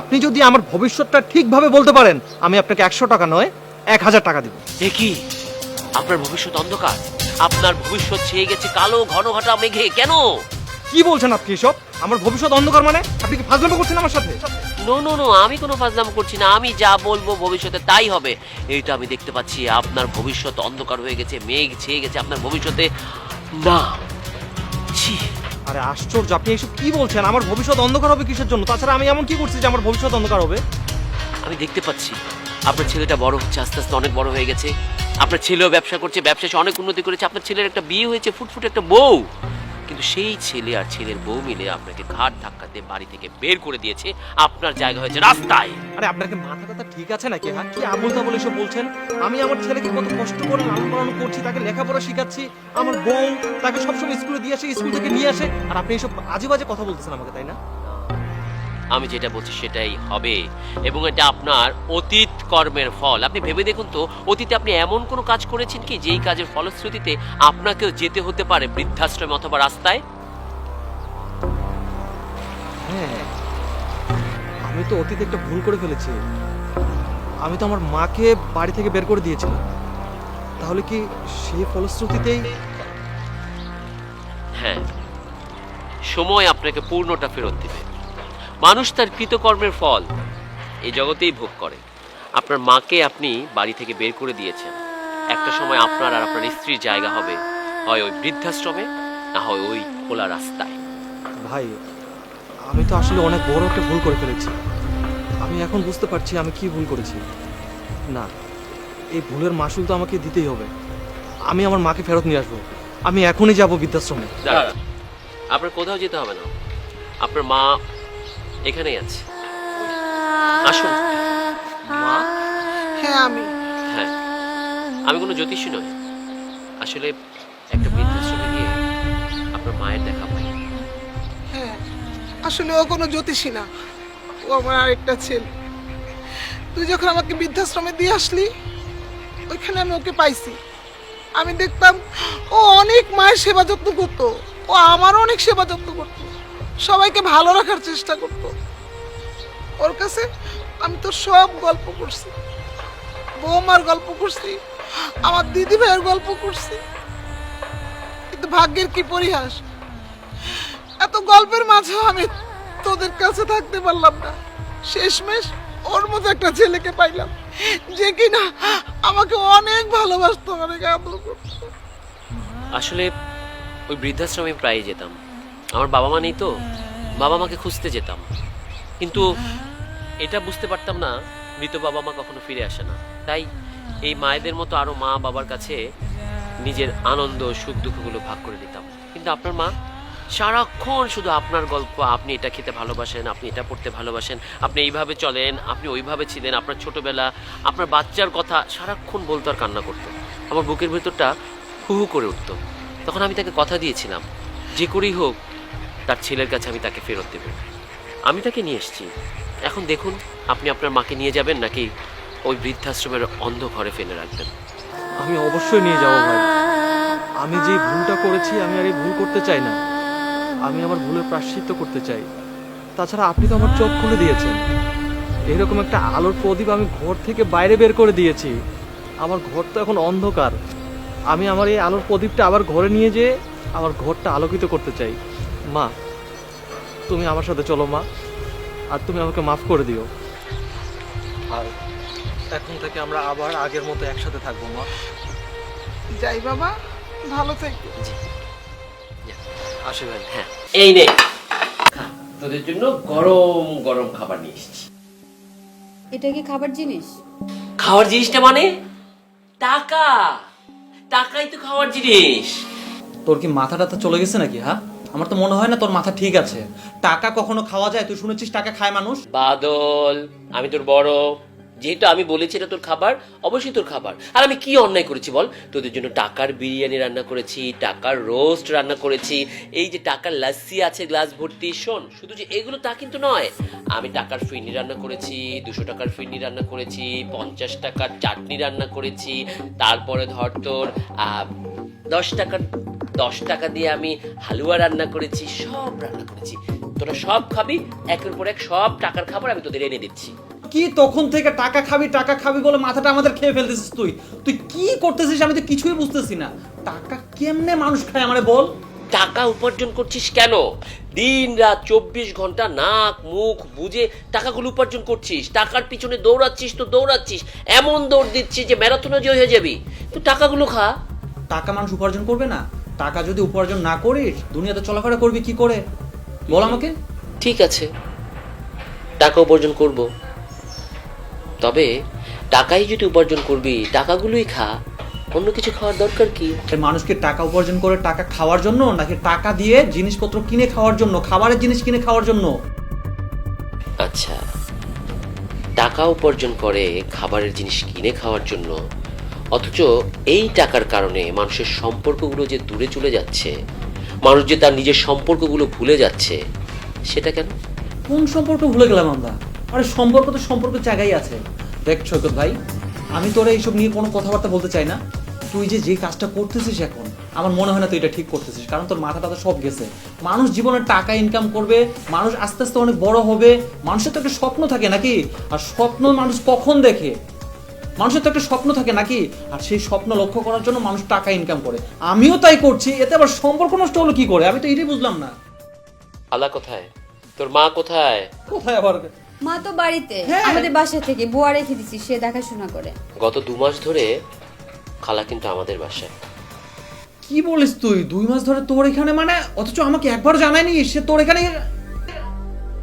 আপনি যদি আমার ভবিষ্যৎটা ঠিকভাবে বলতে পারেন আমি আপনাকে একশো টাকা নয় এক হাজার টাকা দিব। দেখি আপনার ভবিষ্যৎ অন্ধকার। আপনার ভবিষ্যৎ ছেয়ে গেছে কালো ঘন ঘটা মেঘে। কেন? কি বলছেন আপনি এসব? আমার ভবিষ্যৎ অন্ধকার মানে? আপনি কি ফাজলামো করছেন আমার সাথে? নো নো নো আমি কোনো ফাজলাম করছি না। আমি যা বলব ভবিষ্যতে তাই হবে। এই তো আমি দেখতে পাচ্ছি। আপনার ভবিষ্যৎ অন্ধকার হয়ে গেছে মেঘ ছেয়ে গেছে। আপনার ভবিষ্যতে না। আরে আশ্চর্য, আপনি এসব কি বলছেন? আমার ভবিষ্যৎ অন্ধকার হবে কিসের জন্য? তাছাড়া আমি এমন কি করছি যে আমার ভবিষ্যৎ অন্ধকার হবে? আমি দেখতে পাচ্ছি, আপনার ছেলেটা বড় হচ্ছে, আস্তে আস্তে অনেক বড় হয়ে গেছে। আপনার ছেলেও ব্যবসা করছে ব্যবসা অনেক উন্নতি করেছে। আপনার ছেলের একটা বিয়ে হয়েছে, ফুটফুট একটা বউ। কিন্তু সেই ছেলে আর ছেলের বউ মিলে আপনাকে ঘাট ধাক্কাতে বাড়ি থেকে বের করে দিয়েছে আপনার জায়গা হয়েছে রাস্তায়। আরে, আপনাকে মাথা কথা ঠিক আছে নাকি হ্যাঁ? কি আবুল তাবুল এসব বলছেন? আমি আমার ছেলেকে কত কষ্ট করে লালন পালন করছি, তাকে লেখাপড়া শেখাচ্ছি, আমার বউ তাকে সবসময় স্কুলে দিয়ে আসে, স্কুল থেকে নিয়ে আসে, আর আপনি এসব আজে বাজে কথা বলতেছেন আমাকে, তাই না? আমি যেটা বলছি সেটাই হবে। এবং এটা আপনার অতীত কর্মের ফল। আপনি ভেবে দেখুন তো অতীতে আপনি এমন কোনো কাজ করেছেন কি যেই কাজের ফলশ্রুতিতে আপনাকেও যেতে হতে পারে বৃদ্ধাশ্রমে অথবা রাস্তায়? হ্যাঁ আমি তো অতীতে একটা ভুল করে ফেলেছি। আমি তো আমার মাকে বাড়ি থেকে বের করে দিয়েছিলাম। তাহলে কি সেই ফলশ্রুতিতেই হ্যাঁ সময় আপনাকে পূর্ণটা ফেরত দিবে। মানুষ তার কৃতকর্মের ফল এই জগতেই ভোগ করে। আপনার মাকে আপনি বাড়ি থেকে বের করে দিয়েছেন। একটা সময় আপনার আর আপনার স্ত্রীর জায়গা হবে। হয় ওই বৃদ্ধাশ্রমে না হয় ওই খোলা রাস্তায়। ভাই আমি তো আসলে অনেক বড় একটা ভুল করে ফেলেছি। আমি এখন বুঝতে পারছি আমি কি ভুল করেছি। না এই ভুলের মাসুল তো আমাকে দিতেই হবে। আমি আমার মাকে ফেরত নিয়ে আসব। আমি এখনই যাব বৃদ্ধাশ্রমে। আপনার কোথাও যেতে হবে না। আপনার মা এখানেই আছে। আসুন। মা? হ্যাঁ আমি। হ্যাঁ। আমি কোনো জ্যোতিষী নই। আসলে একটা বৃদ্ধাশ্রমে গিয়ে আপনার মায়ের দেখা পাই। হ্যাঁ আসলে ও কোনো জ্যোতিষী না। ও আমার আরেকটা ছেলে। তুই যখন আমাকে বৃদ্ধাশ্রমে দিয়ে আসলি ওইখানে আমি ওকে পাইছি। আমি দেখতাম ও অনেক মায়ের সেবা যত্ন করতো। ও আমারও অনেক সেবা যত্ন করতো। সবাইকে ভালো রাখার চেষ্টা করতো। ওর কাছে আমি তো সব গল্প করছি। বৌমার গল্প করছি, আমার দিদি ভাইয়ের গল্প করছি। কিন্তু ভাগ্যের কি পরিহাস? এত গল্পের মাঝেও আমি তোদের কাছে থাকতে পারলাম না। শেষমেশ ওর মতো একটা ছেলেকে পাইলাম, যে কিনা আমাকে অনেক ভালোবাসতো, অনেক করতো। আসলে ওই বৃদ্ধাশ্রমে প্রায় যেতাম। আমার বাবা মা নেই তো, বাবা মাকে খুঁজতে যেতাম। কিন্তু এটা বুঝতে পারতাম না, মৃত বাবা মা কখনো ফিরে আসে না। তাই এই মায়েদের মতো আরও মা বাবার কাছে নিজের আনন্দ, সুখ, দুঃখগুলো ভাগ করে নিতাম কিন্তু আপনার মা, সারাক্ষণ শুধু আপনার গল্প, আপনি এটা খেতে ভালোবাসেন, আপনি এটা পড়তে ভালোবাসেন, আপনি এইভাবে চলেন, আপনি ওইভাবে ছিলেন, আপনার ছোটবেলা, আপনার বাচ্চার কথা সারাক্ষণ বলতো আর কান্না করতো। আমার বুকের ভেতরটা হু হু করে উঠতো। তখন আমি তাকে কথা দিয়েছিলাম, যে করেই হোক তার ছেলের কাছে আমি তাকে ফেরত দেব। আমি তাকে নিয়ে এসেছি। এখন দেখুন, আপনি আপনার মাকে নিয়ে যাবেন নাকি ওই বৃদ্ধাশ্রমের অন্ধ ঘরে ফেলে রাখবেন? আমি অবশ্যই নিয়ে যাব ভাই। আমি যে ভুলটা করেছি, আমি আর এই ভুল করতে চাই না। আমি আমার ভুলের প্রাশ্চিত্য করতে চাই। তাছাড়া আপনি তো আমার চোখ খুলে দিয়েছেন। এরকম একটা আলোর প্রদীপ আমি ঘর থেকে বাইরে বের করে দিয়েছি। আমার ঘর তো এখন অন্ধকার। আমি আমার এই আলোর প্রদীপটা আবার ঘরে নিয়ে যেয়ে আমার ঘরটা আলোকিত করতে চাই। মা তুমি আমার সাথে চলো মা আর তুমি আমাকে মাফ করে দিও। আর এখন থেকে আমরা আবার আগের মতো একসাথে থাকব মা। যাই বাবা ভালো থেকো। আসি ভাই হ্যাঁ। এই নে। তোদের জন্য গরম গরম খাবার নিয়ে এসেছি। এটা কি খাবার জিনিস? খাওয়ার জিনিসটা মানে? টাকা। টাকাই তো খাওয়ার জিনিস। তোর কি মাথা টাথা চলে গেছে নাকি হ্যাঁ? আমার তো মনে হয় না তোর মাথা ঠিক আছে। টাকা কখনো খাওয়া যায়? তুই শুনেছিস টাকা খায় মানুষ? বাদল, আমি তোর বড়। যেহেতু আমি বলেছি এটা তোর খাবার, অবশ্যই তোর খাবার। আর আমি কি অন্যায় করেছি বল? তোদের জন্য টাকার বিরিয়ানি রান্না করেছি, টাকার রোস্ট রান্না করেছি। এই যে টাকার লাস্সি আছে, গ্লাস ভর্তি, শোন, শুধু যে এগুলো তা কিন্তু নয়। আমি টাকার ফিরনি রান্না করেছি, দুশো টাকার ফিরনি রান্না করেছি, পঞ্চাশ টাকার চাটনি রান্না করেছি, তারপরে ধর তোর দশ টাকার দশ টাকা দিয়ে আমি হালুয়া রান্না করেছি সব রান্না করেছি। তোরা সব খাবি একের পর এক সব টাকার খাবার আমি তোদের এনে দিচ্ছি। কি তখন থেকে টাকা খাবি টাকা খাবি বলে মাথাটা আমাদের খেয়ে ফেলতেছিস তুই? তুই কি করতেছিস আমি তো কিছুই বুঝতেছি না। টাকা কেমনে মানুষ খায় আমারে বল? টাকা উপার্জন করছিস কেন? দিন রাত চব্বিশ ঘণ্টা নাক মুখ বুঝে টাকাগুলো উপার্জন করছিস। টাকার পিছনে দৌড়াচ্ছিস তো দৌড়াচ্ছিস। এমন দৌড় দিচ্ছিস যে ম্যারাথনে জয় হয়ে যাবি। তুই টাকাগুলো খা। টাকা মানুষ উপার্জন করবে না। টাকা যদি উপার্জন না করিস দুনিয়াতে চলাফেরা করবি কি করে? বল আমাকে। ঠিক আছে। টাকা উপার্জন করব। তবে টাকাই যদি উপার্জন করবি টাকাগুলোই খা। অন্য কিছু খাওয়ার দরকার কি? মানুষকে টাকা উপার্জন করে টাকা খাওয়ার জন্য নাকি টাকা দিয়ে জিনিসপত্র কিনে খাওয়ার জন্য খাবারের জিনিস কিনে খাওয়ার জন্য? আচ্ছা। টাকা উপার্জন করে খাবারের জিনিস কিনে খাওয়ার জন্য অথচ এই টাকার কারণে মানুষের সম্পর্কগুলো যে দূরে চলে যাচ্ছে, মানুষ যে তার নিজের সম্পর্কগুলো ভুলে যাচ্ছে, সেটা কেন? কোন সম্পর্ক ভুলে গেলাম আমরা? আরে সম্পর্ক তো সম্পর্ক জায়গায় আছে। দেখ সৈকত ভাই, আমি তোরা এইসব নিয়ে কোনো কথাবার্তা বলতে চাই না। তুই যে যে কাজটা করতেছিস এখন, আমার মনে হয় না তুই এটা ঠিক করতেছিস, কারণ তোর মাথাটা তো সব গেছে। মানুষ জীবনে টাকা ইনকাম করবে, মানুষ আস্তে আস্তে অনেক বড় হবে, মানুষের তো একটা স্বপ্ন থাকে নাকি? আর স্বপ্ন মানুষ কখন দেখে? মানুষের তো একটা স্বপ্ন থাকে নাকি? আর সেই স্বপ্ন লক্ষ্য করার জন্য মানুষ টাকা ইনকাম করে। আমিও তাই করছি এতে আবার সম্পর্ক নষ্ট হলো কি করে? আমি তো এটাই বুঝলাম না। আলা কোথায়? তোর মা কোথায়? কোথায় আবার? মা তো বাড়িতে। হ্যাঁ। আমাদের বাসা থেকে বুয়া রেখে দিছি সে দেখাশোনা করে। গত দু মাস ধরে খালা কিন্তু আমাদের বাসায়। কি বলিস তুই? দুই মাস ধরে তোর এখানে মানে? অথচ আমাকে একবার জানায়নি সে তোর এখানে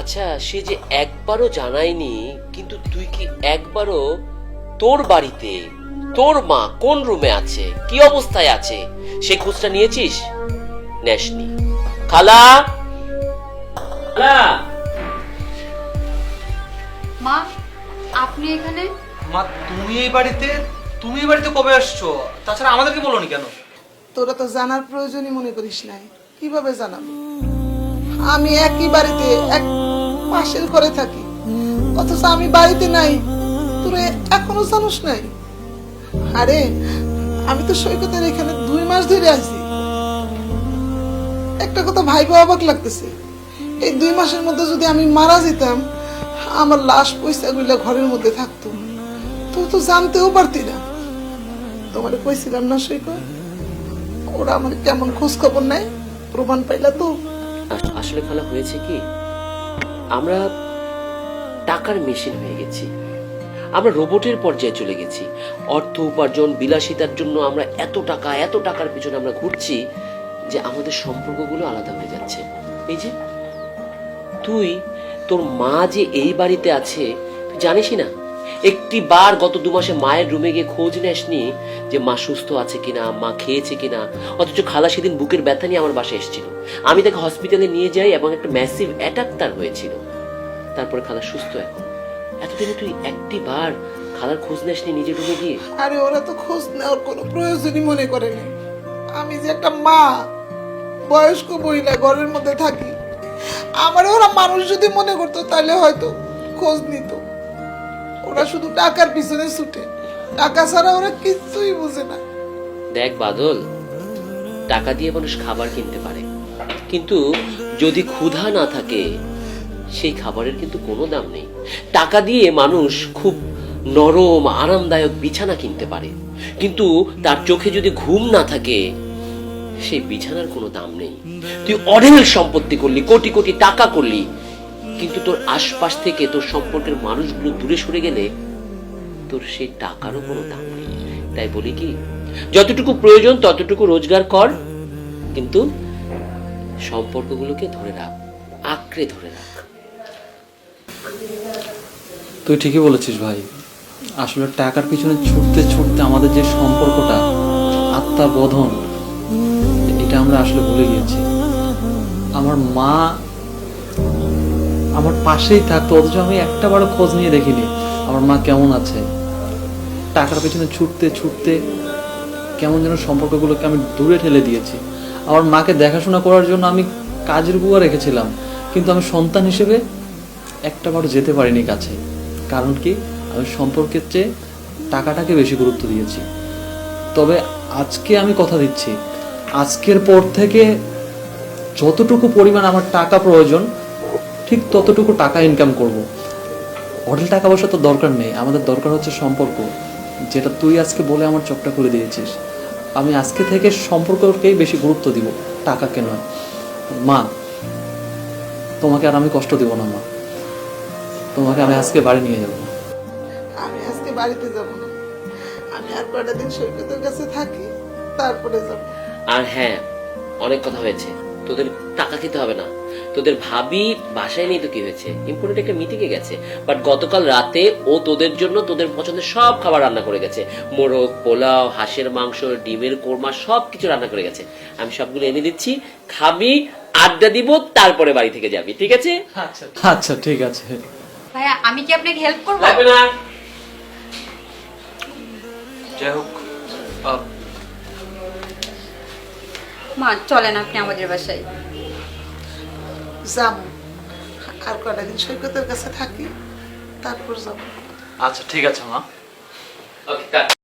আচ্ছা সে যে একবারও জানায়নি কিন্তু তুই কি একবারও তোর বাড়িতে? তোর মা কোন রুমে আছে? কি অবস্থায় আছে? সে খোঁজটা নিয়েছিস? নেসনি। খালা? খালা? মা আপনি এখানে? মা তুমি এই বাড়িতে? তুমি এই বাড়িতে কবে আসছো? তাছাড়া আমাদেরকে বলোনি কেন? তোরা তো জানার প্রয়োজনই মনে করিস নাই। কীভাবে জানাব? আমি একই বাড়িতে এক পাশের করে থাকি। অথচ আমি বাড়িতে নাই। তোরা এখনও জানোস নাই? আরে, আমি তো সৈকতের এখানে দুই মাস ধরে আছি। একটা কথা ভাইবা অবাক লাগতেছে। এই দুই মাসের মধ্যে যদি আমি মারা যেতাম, আমার লাশ পয়সাগুলো ঘরের মধ্যে থাকতো। তুই তো জানতেও পারতি না। তোমারে কইছিলাম না সৈকত, ওরা আমার কেমন খোঁজ খবর নেয়? প্রমাণ পাইলা তো। আসলে খালা হয়েছে কি, আমরা টাকার মেশিন হয়ে গেছি। আমরা রোবটের পর্যায়ে চলে গেছি। অর্থ উপার্জন, বিলাসিতার জন্য আমরা এত টাকা, এত টাকার পিছনে আমরা ঘুরছি যে আমাদের সম্পর্কগুলো আলাদা হয়ে যাচ্ছে। এই যে, তুই, তোর মা যে এই বাড়িতে আছে, তুই জানিসই না? একটি বার গত দু মাসে মায়ের রুমে গিয়ে খোঁজ নেসনি যে মা সুস্থ আছে কিনা, মা খেয়েছে কিনা, অথচ খালা সেদিন বুকের ব্যথা নিয়ে আমার বাসায় এসেছিল। আমি তাকে হসপিটালে নিয়ে যাই এবং একটা ম্যাসিভ অ্যাটাক তার হয়েছিল। তারপরে খালা সুস্থ এখন। এতদিনে তুই একটি বার খালার খোঁজ নেসনি নিজে রুমে গিয়ে? আরে ওরা তো খোঁজ নেওয়ার কোনো প্রয়োজনই মনে করে না আমি যে একটা মা বয়স্ক মহিলা ঘরের মধ্যে থাকি। আমার ওরা মানুষ যদি মনে করতো তাহলে হয়তো খোঁজ নিত। ওরা শুধু টাকার পিছনে ছুটে। টাকা ছাড়া ওরা কিছুই বুঝে না। দেখ বাদল টাকা দিয়ে মানুষ খাবার কিনতে পারে। কিন্তু যদি ক্ষুধা না থাকে সেই খাবারের কিন্তু কোনো দাম নেই। টাকা দিয়ে মানুষ খুব নরম, আরামদায়ক বিছানা কিনতে পারে। কিন্তু তার চোখে যদি ঘুম না থাকে, সেই বিছানার কোনো দাম নেই। তুই অঢেল সম্পত্তি করলি, কোটি কোটি টাকা করলি, কিন্তু তোর আশপাশ থেকে তোর সম্পর্কের মানুষগুলো দূরে সরে গেলে তোর সেই টাকারও কোনো দাম নেই। তাই বলি কি, যতটুকু প্রয়োজন ততটুকু রোজগার কর, কিন্তু সম্পর্কগুলোকে ধরে রাখ, আঁকড়ে ধরে রাখ। তুই ঠিকই বলেছিস ভাই। আসলে টাকার পিছনে ছুটতে ছুটতে আমাদের যে সম্পর্কটা আত্মার বোধন, এটা আমরা আসলে ভুলে গিয়েছি। আমার মা আমার পাশেই থাকতো, অথচ আমি একটা বারো খোঁজ নিয়ে দেখিনি আমার মা কেমন আছে। টাকার পিছনে ছুটতে ছুটতে কেমন যেন সম্পর্কগুলোকে আমি দূরে ঠেলে দিয়েছি। আমার মাকে দেখাশোনা করার জন্য আমি কাজের বুয়া রেখেছিলাম, কিন্তু আমি সন্তান হিসেবে একটা বারও যেতে পারিনি কাছে। কারণ কি? আমি সম্পর্কের চেয়ে টাকাটাকে বেশি গুরুত্ব দিয়েছি। তবে আজকে আমি কথা দিচ্ছি, আজকের পর থেকে যতটুকু পরিমাণ আমার টাকা প্রয়োজন, ঠিক ততটুকু টাকা ইনকাম করব। হোটেল টাকা পয়সা তো দরকার নেই, আমাদের দরকার হচ্ছে সম্পর্ক, যেটা তুই আজকে বলে আমার চোখটা খুলে দিয়েছিস। আমি আজকে থেকে সম্পর্ককেই বেশি গুরুত্ব দিব, টাকাকে নয়। মা, তোমাকে আর আমি কষ্ট দিব না, মা। তোমাকে আমি আজকে বাড়ি নিয়ে যাব। আমি আজকে বাড়িতে যাব না। আমি আর কয়টা দিন সৈকতের কাছে থাকি তারপরে যাব। আর হ্যাঁ অনেক কথা হয়েছে। তোদের টাকা খেতে হবে না। তোদের ভাবি বাসায় নেই তো কি হয়েছে? ইম্পর্টেন্ট একটা মিটিংয়ে গেছে। বাট গতকাল রাতে ও তোদের জন্য তোদের পছন্দের সব খাবার রান্না করে গেছে। মোরগ পোলাও হাঁসের মাংস ডিমের কোরমা সব কিছু রান্না করে গেছে। আমি সবগুলো এনে দিচ্ছি। খাবি আড্ডা দিব তারপরে বাড়ি থেকে যাবি। ঠিক আছে? আচ্ছা ঠিক আছে। ভাইয়া আমি কি আপনাকে হেল্প করব? লাগবে না। যাই হোক মা চলেন আপনি আমাদের বাসায়। যাব আর কটা দিন সৈকতের কাছে থাকি তারপর যাব। আচ্ছা ঠিক আছে মা। ওকে